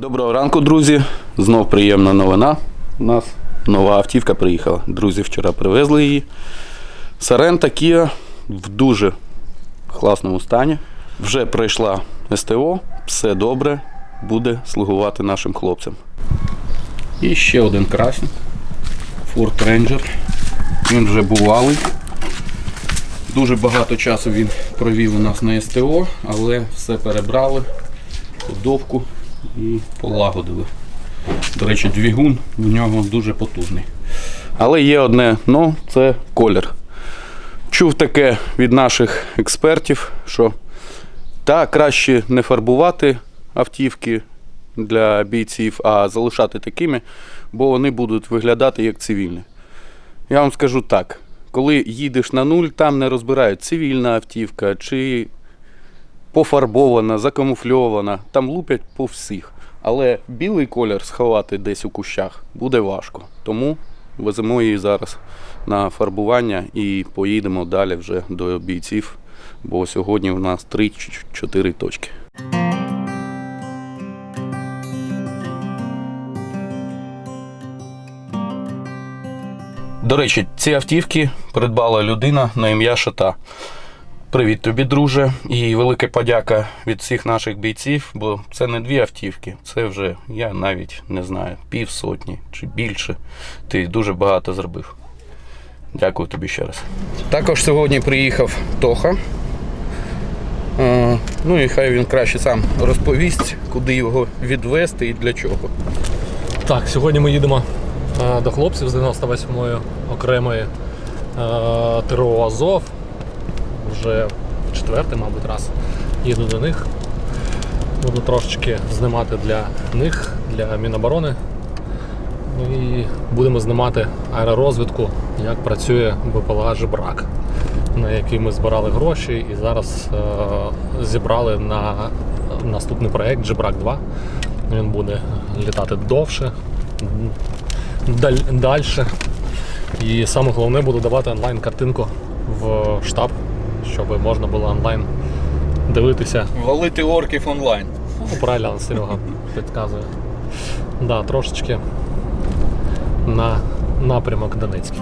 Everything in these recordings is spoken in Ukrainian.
Доброго ранку, друзі. Знов приємна новина. У нас нова автівка приїхала. Друзі вчора привезли її. Сарента Kia в дуже класному стані. Вже пройшла СТО, все добре, буде слугувати нашим хлопцям. І ще один красень. Ford Ranger. Він вже бувалий. Дуже багато часу він провів у нас на СТО, але все перебрали, ходовку і полагодили. До речі, двигун в нього дуже потужний. Але є одне но це колір. Чув таке від наших експертів, що та краще не фарбувати автівки для бійців, а залишати такими, бо вони будуть виглядати як цивільні. Я вам скажу так: коли їдеш на нуль, там не розбирають цивільна автівка чи пофарбована, закамуфльована, там лупять по всіх. Але білий колір сховати десь у кущах буде важко. Тому веземо її зараз на фарбування і поїдемо далі вже до бійців, бо сьогодні у нас 3-4 точки. До речі, ці автівки придбала людина на ім'я Шата. Привіт тобі, друже, і велика подяка від всіх наших бійців, бо це не дві автівки, це вже я навіть не знаю, півсотні чи більше. Ти дуже багато зробив. Дякую тобі ще раз. Також сьогодні приїхав Тоха. Е, Ну і хай він краще сам розповість, куди його відвести і для чого. Так, сьогодні ми їдемо е, до хлопців з 98-ї окремої е, ТРО Азов. Вже четвертий, мабуть, раз їду до них. Буду трошечки знімати для них, для Міноборони. Ну і будемо знімати аеророзвідку, як працює БПЛА Жебрак, на який ми збирали гроші і зараз е, зібрали на наступний проект Жебрак 2. Він буде літати довше, даль, далі. І саме головне буду давати онлайн-картинку в штаб, щоб можна було онлайн дивитися. Валити орків онлайн. Ну, правильно Серега підказує. Да, трошечки на напрямок Донецький.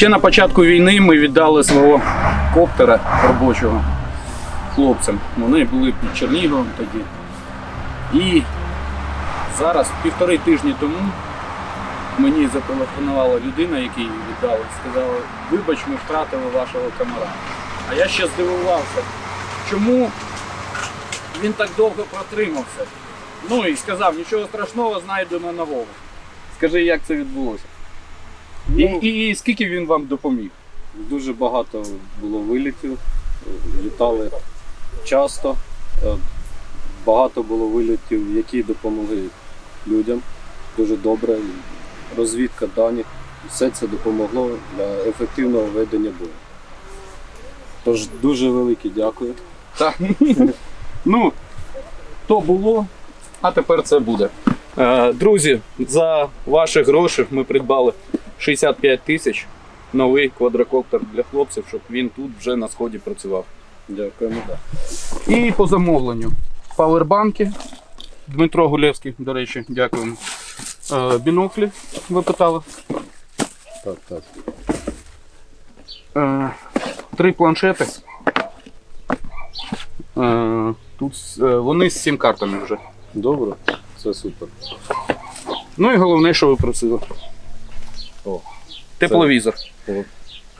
Ще на початку війни ми віддали свого коптера робочого хлопцям. Вони були під Черніговом тоді. І зараз, півтори тижні тому, мені зателефонувала людина, якій її віддали, сказала, вибач, ми втратили вашого камера. А я ще здивувався, чому він так довго протримався. Ну і сказав, нічого страшного, знайдемо нового. Скажи, як це відбулося? І, Ну, і, і скільки він вам допоміг? Дуже багато було вилітів, літали часто. Е, Багато було вилітів, які допомогли людям. Дуже добре. Розвідка даних. Все це допомогло для ефективного ведення бою. Тож дуже велике дякую. Так. ну, то було, а тепер це буде. Е, друзі, за ваші гроші ми придбали 65 тисяч новий квадрокоптер для хлопців, щоб він тут вже на сході працював. Дякуємо. І по замовленню. Павербанки. Дмитро Гулєвський, до речі, дякуємо. Е, біноклі ви питали. Так, так. Е, три планшети. Е, тут вони з сім-картами вже. Добре, це супер. Ну і головне, що ви просили. О, Тепловізор. О,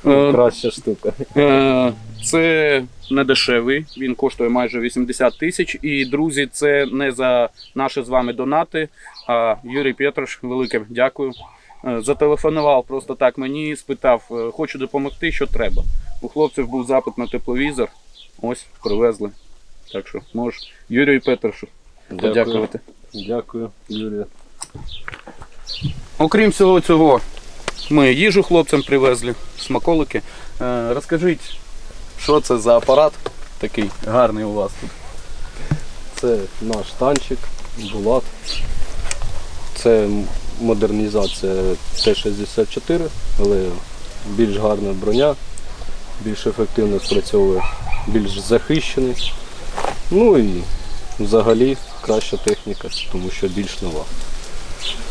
Е, краща штука. Е, Це не дешевий, він коштує майже 80 тисяч. І друзі, це не за наші з вами донати. А Юрій Петрош, велике дякую. Е, Зателефонував просто так мені, спитав, е, хочу допомогти, що треба. У хлопців був запит на тепловізор. Ось привезли. Так що можеш Юрію Петрошу Дякую. подякувати. Дякую, Юрія. окрім всього цього, ми їжу хлопцям привезли, смаколики. Е, розкажіть, що це за апарат такий гарний у вас тут? Це наш танчик, Булат. Це модернізація Т-64, але більш гарна броня, більш ефективно спрацьовує, більш захищений. Ну і взагалі краща техніка, тому що більш нова.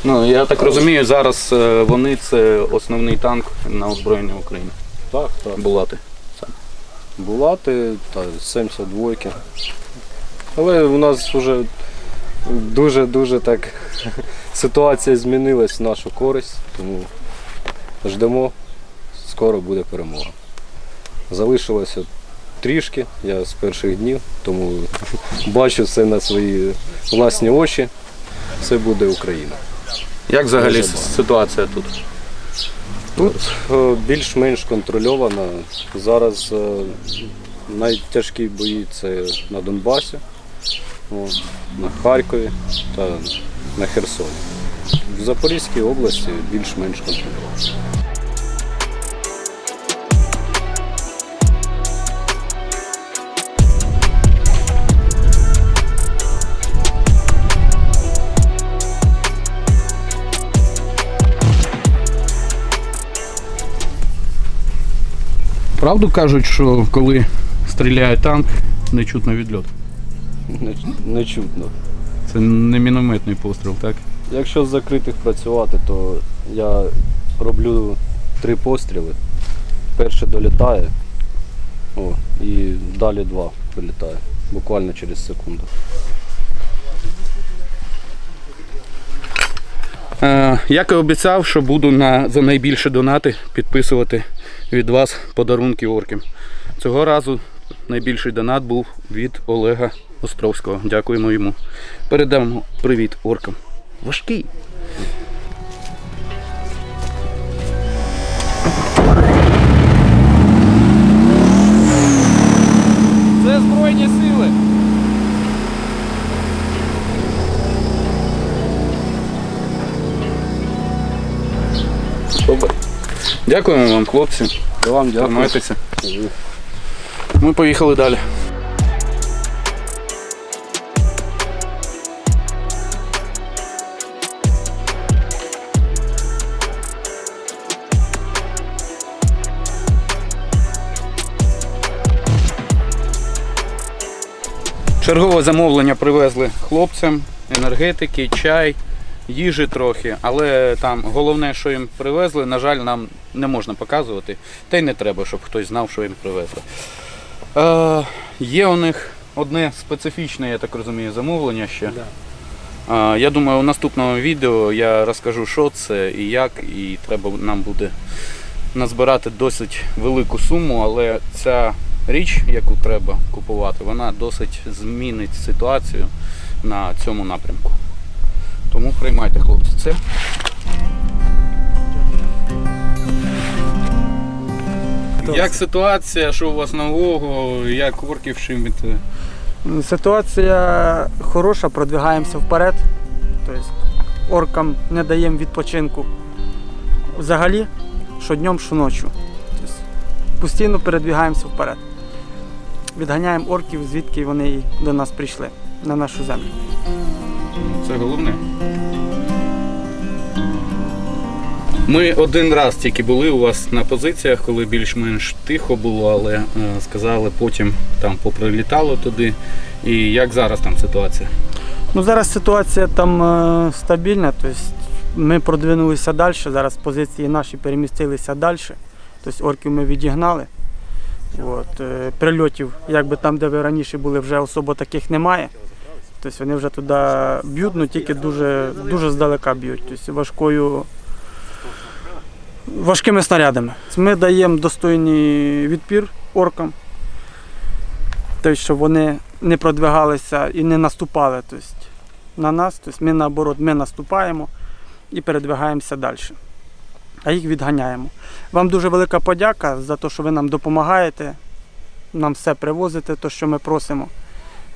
Ну, я так розумію, зараз е, вони це основний танк на озброєння України. Так, так. Булати. Булати та 72. Але у нас вже дуже-дуже так ситуація змінилась в нашу користь, тому ждемо, скоро буде перемога. Залишилося трішки, я з перших днів, тому бачу все на свої власні очі. Все буде Україна. Як взагалі ситуація тут? Тут е, більш-менш контрольована. Зараз е, найтяжкі бої це на Донбасі, на Харкові та на Херсоні. В Запорізькій області більш-менш контрольовано. Правду кажуть, що коли стріляє танк, не чутно відльот. Не, не чутно. Це не мінометний постріл, так? Якщо з закритих працювати, то я роблю три постріли. Перший долітає, о, і далі два прилітає. Буквально через секунду. Е, як і обіцяв, що буду на, за найбільші донати підписувати від вас подарунки оркам. Цього разу найбільший донат був від Олега Островського. Дякуємо йому. Передамо привіт оркам. Важкий. Дякуємо вам, хлопці. Я вам дякую. Тримайтеся. Ми поїхали далі. Чергове замовлення привезли хлопцям, енергетики, чай, їжі трохи, але там головне, що їм привезли, на жаль, нам не можна показувати. Та й не треба, щоб хтось знав, що їм привезли. Е, є у них одне специфічне, я так розумію, замовлення ще. Е, я думаю, у наступному відео я розкажу, що це і як, і треба нам буде назбирати досить велику суму, але ця річ, яку треба купувати, вона досить змінить ситуацію на цьому напрямку. Тому приймайте, хлопці, це. Як ситуація, що у вас нового, як орків шимите? Ситуація хороша, продвигаємося вперед. Тобто оркам не даємо відпочинку взагалі, що днем, що ночі. Тобто постійно передвигаємося вперед. Відганяємо орків, звідки вони до нас прийшли, на нашу землю. Це головне. Ми один раз тільки були у вас на позиціях, коли більш-менш тихо було, але е, сказали, потім там поприлітало туди. І як зараз там ситуація? Ну, зараз ситуація там е, стабільна, тобто ми продвинулися далі, зараз позиції наші перемістилися далі. Тобто орків ми відігнали. От, е, прильотів, якби там, де ви раніше були, вже особо таких немає. Тобто вони вже туди б'ють, ну тільки дуже, дуже здалека б'ють. Тобто важкою, важкими снарядами. Ми даємо достойний відпір оркам. Тобто, щоб вони не продвигалися і не наступали тобто, на нас. Тобто ми наоборот ми наступаємо і передвигаємося далі. А їх відганяємо. Вам дуже велика подяка за те, що ви нам допомагаєте, нам все привозите, те, що ми просимо.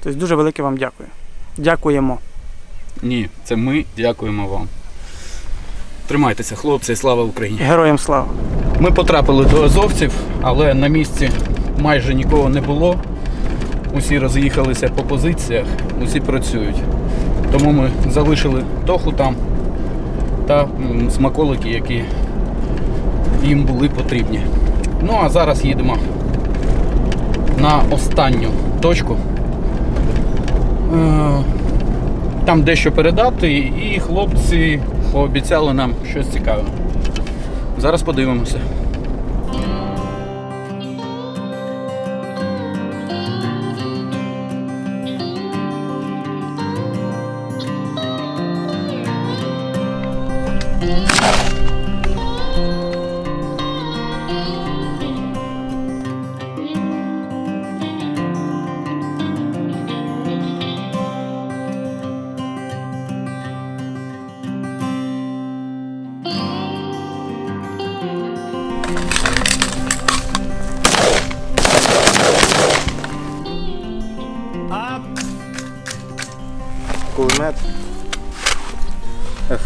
Тобто дуже велике вам дякую. Дякуємо. Ні, це ми дякуємо вам. Тримайтеся, хлопці, і слава Україні! Героям слава! Ми потрапили до азовців, але на місці майже нікого не було. Усі роз'їхалися по позиціях, усі працюють. Тому ми залишили тоху там та смаколики, які їм були потрібні. Ну а зараз їдемо на останню точку. Е, Там дещо передати, і хлопці пообіцяли нам щось цікаве. Зараз подивимося.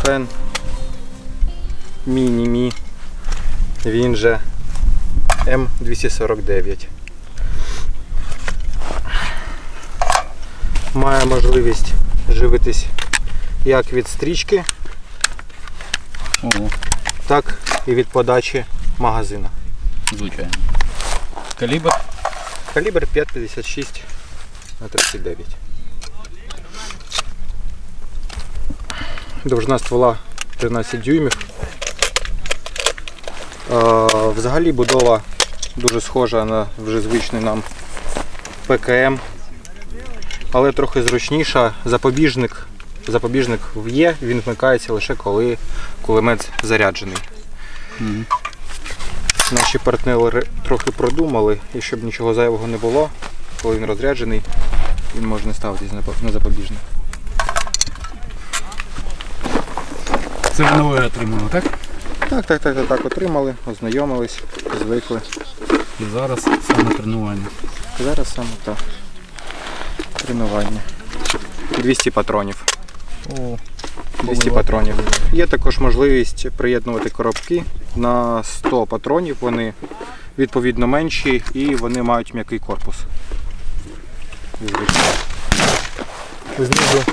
FN Міні-Мі. Він же М249. Має можливість живитись як від стрічки, Ого, так і від подачі магазина. звичайно. Калібр Калібр 5,56 на 39. Довжина ствола 13 дюймів. Взагалі будова дуже схожа на вже звичний нам ПКМ, але трохи зручніша. Запобіжник, запобіжник є, він вмикається лише коли кулемет заряджений. Наші партнери трохи продумали, і щоб нічого зайвого не було, коли він розряджений, він може не ставитись на запобіжник. Це ви нове отримали, так? Так, так, так, так, так, отримали, ознайомились, звикли. І зараз саме тренування. Зараз саме так. Тренування. 200 патронів. О, 200 патронів. Є також можливість приєднувати коробки на 100 патронів. Вони відповідно менші і вони мають м'який корпус. Знизу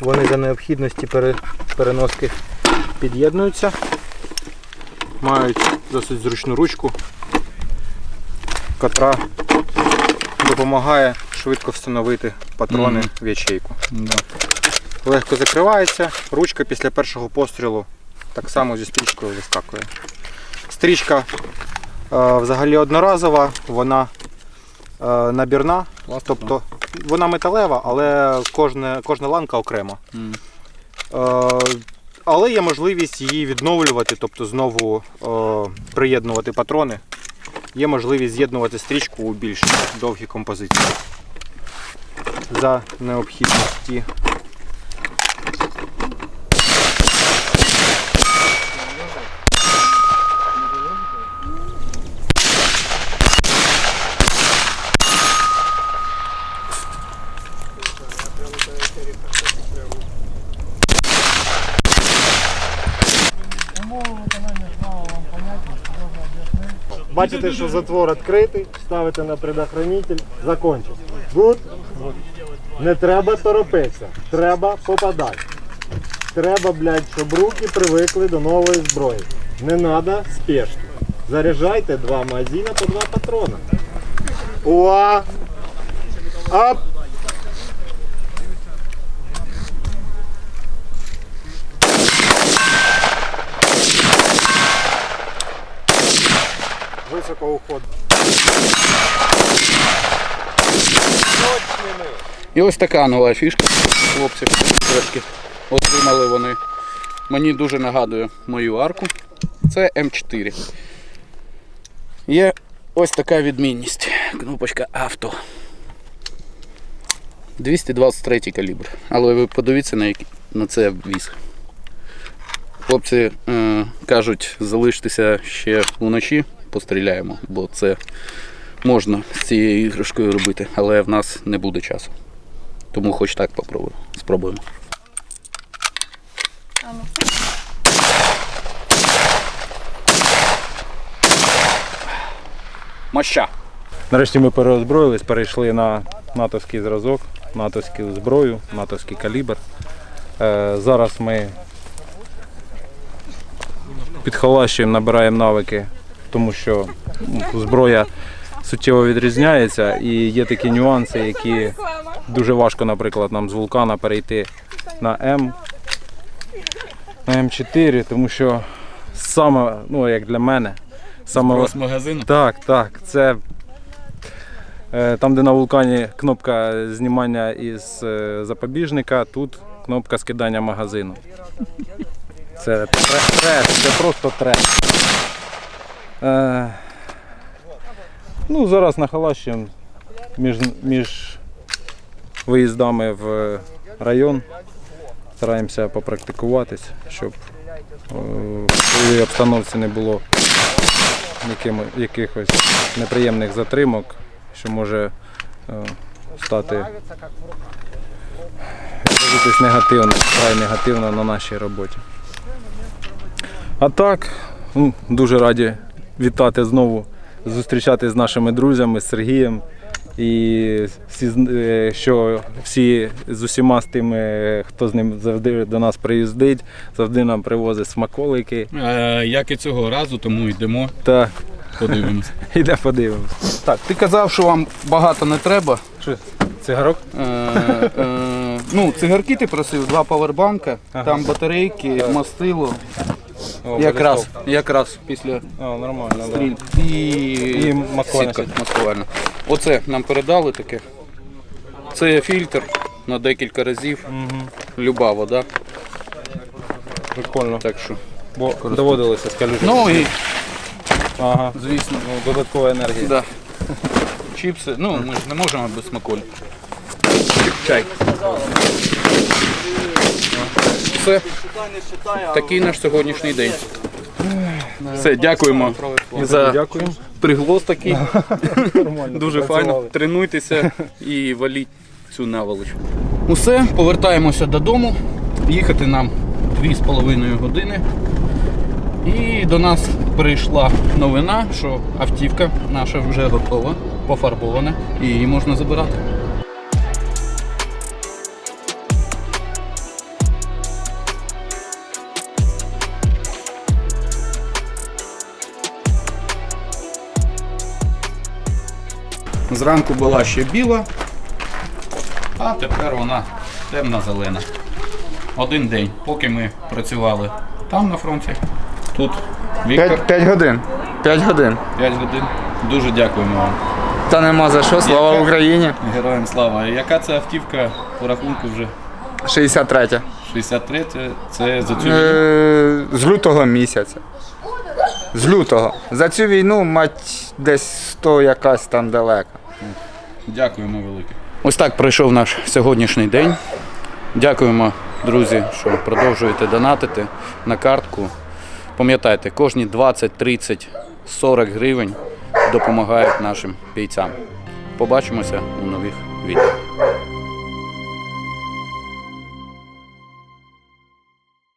вони за необхідності пере- переноски під'єднуються. Мають досить зручну ручку, котра допомагає швидко встановити патрони Мгм. в ячейку да. легко закривається. Ручка після першого пострілу так само зі стрічкою вискакує. Стрічка е, взагалі одноразова, вона е, набірна, тобто вона металева, але кожна, кожна ланка окремо. М. Е, але є можливість її відновлювати, тобто знову е, приєднувати патрони. Є можливість з'єднувати стрічку у більш довгі композиції. За необхідності Бачите, що затвор відкритий, ставите на предохранитель, закончив. Гуд. Не треба торопитися, треба попадати. Треба, блядь, щоб руки привикли до нової зброї. Не треба спешки. Заряджайте два магазина по два патрона. Уа! Ап! Високо уход. І ось така нова фішка. Хлопці трошки отримали вони. Мені дуже нагадує мою арку. Це М4. Є ось така відмінність. Кнопочка авто. 223 калібр. Але ви подивіться на, який- на це віз. Хлопці е, кажуть, залиштеся ще вночі, постріляємо, бо це можна з цією іграшкою робити, але в нас не буде часу. Тому хоч так попробую. спробуємо. Моща. Нарешті ми переозброїлись, перейшли на натовський зразок, натовську зброю, натовський калібр. Е, зараз ми підхолащуємо, набираємо навики тому що ну, зброя суттєво відрізняється і є такі нюанси, які дуже важко, наприклад, нам з вулкана перейти на М, на М4, тому що саме, ну як для мене, саме магазину. так, так. Це е, там, де на вулкані кнопка знімання із е, запобіжника, тут кнопка скидання магазину. Це тре- треш, це просто треш. Е, ну, зараз нахалащуємо між, між виїздами в район. Стараємося попрактикуватись, щоб е, в бойовій обстановці не було якими, якихось неприємних затримок, що може е, стати негативно, край негативно на нашій роботі. А так, ну, дуже раді вітати знову, зустрічати з нашими друзями, з Сергієм. І всі, е, що всі з усіма з тими, хто з ним завжди до нас приїздить, завжди нам привозить смаколики. Е, як і цього разу, тому йдемо, Та подивимось. іде подивимось. Так, ти казав, що вам багато не треба. Що, цигарок? Е, е, ну, цигарки ти просив, два павербанка, Ага. там батарейки, мастило. О, Якраз, якраз після нормально, да. І, І маскувальна сітка сітка. маскувальна. Оце нам передали таке. Це фільтр на декілька разів. Люба вода. Прикольно. Так що. Бо доводилося скалюжити. Ну і, ага. звісно, Ну, додаткова енергія. да. чіпси. Ну, ми ж не можемо без смаколі. Чай. Все. Такий наш сьогоднішній день. Все, дякуємо за приглас такий. Дуже файно. Тренуйтеся і валіть цю наволоч. Усе, повертаємося додому. Їхати нам 2,5 години. І до нас прийшла новина, що автівка наша вже готова, пофарбована, і її можна забирати. Зранку була ще біла, а тепер вона темно-зелена. Один день, поки ми працювали там на фронті. Тут Віктор 5 годин. 5 годин. 5 годин. Дуже дякуємо вам. Та нема за що, слава Яка? Україні. Героям слава. Яка це автівка по рахунку вже 63. 63 це за цю війну? Е, з лютого місяця. З лютого. За цю війну, мать, десь 100 якась там далека. Дякуємо велике. Ось так пройшов наш сьогоднішній день. Дякуємо, друзі, що продовжуєте донатити на картку. Пам'ятайте, кожні 20, 30, 40 гривень допомагають нашим бійцям. Побачимося у нових відео.